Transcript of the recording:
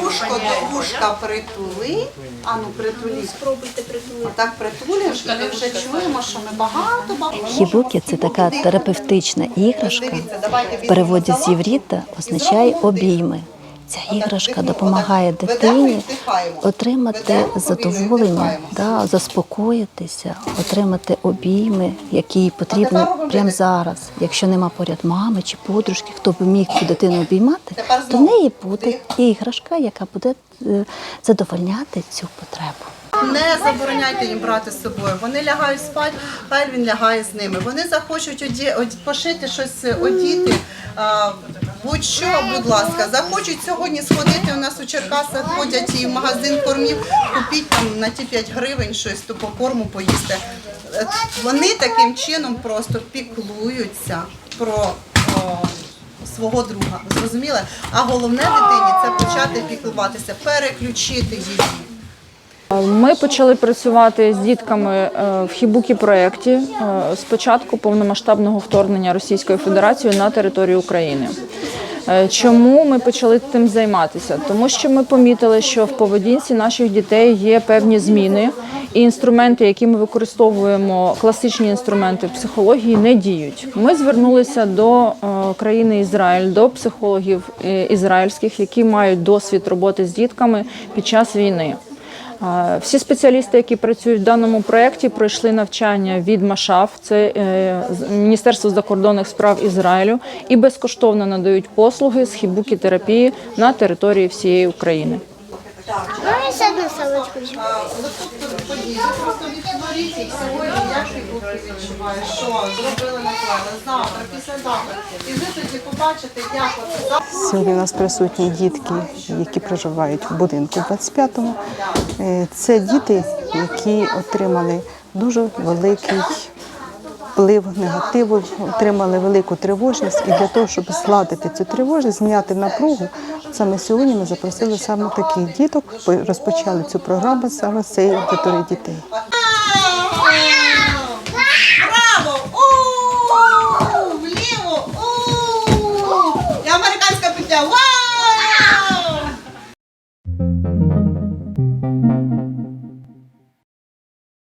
вушко до вушка притули. А ну притулі. Спробуйте притулити. Так притулиш, і ми вже чуємо, що ми багато багато. Хібуки це така терапевтична іграшка. В переводі з євріта означає обійми. Ця іграшка допомагає дитині отримати задоволення, да, заспокоїтися, отримати обійми, які їй потрібні прямо зараз. Якщо нема поряд мами чи подружки, хто б міг цю дитину обіймати, то в неї буде іграшка, яка буде е, задовольняти цю потребу. Не забороняйте їм брати з собою. Вони лягають спати, хай він лягає з ними. Вони захочуть оді, оді- пошити щось одіти. Будь-що, будь ласка, захочуть сьогодні сходити. У нас у Черкасах ходять і в магазин кормів, купіть там на ті 5 гривень щось то по корму поїсти. Е, Вони таким чином просто піклуються про о, свого друга. Зрозуміли? А головне дитині це почати піклуватися, переключити її. Ми почали працювати з дітками е, в хібукі проєкті е, з початку повномасштабного вторгнення Російської Федерації на територію України. Е, Чому ми почали тим займатися? Тому що ми помітили, що в поведінці наших дітей є певні зміни, і інструменти, які ми використовуємо, класичні інструменти психології, не діють. Ми звернулися до е, країни Ізраїль, до психологів е, ізраїльських, які мають досвід роботи з дітками під час війни. Всі спеціалісти, які працюють в даному проєкті, пройшли навчання від МАШАФ, це е, Міністерство закордонних справ Ізраїлю, і безкоштовно надають послуги з хібукі-терапії на території всієї України. Можна ще одну салочку сьогодні, як. Сьогодні у нас присутні дітки, які проживають в будинку 25-му. Е, Це діти, які отримали дуже великий вплив негативу, отримали велику тривожність. І для того, щоб зладити цю тривожність, зняти напругу, саме сьогодні ми запросили саме таких діток, розпочали цю програму саме з цієї аудиторії дітей. Американська пиття. Вау!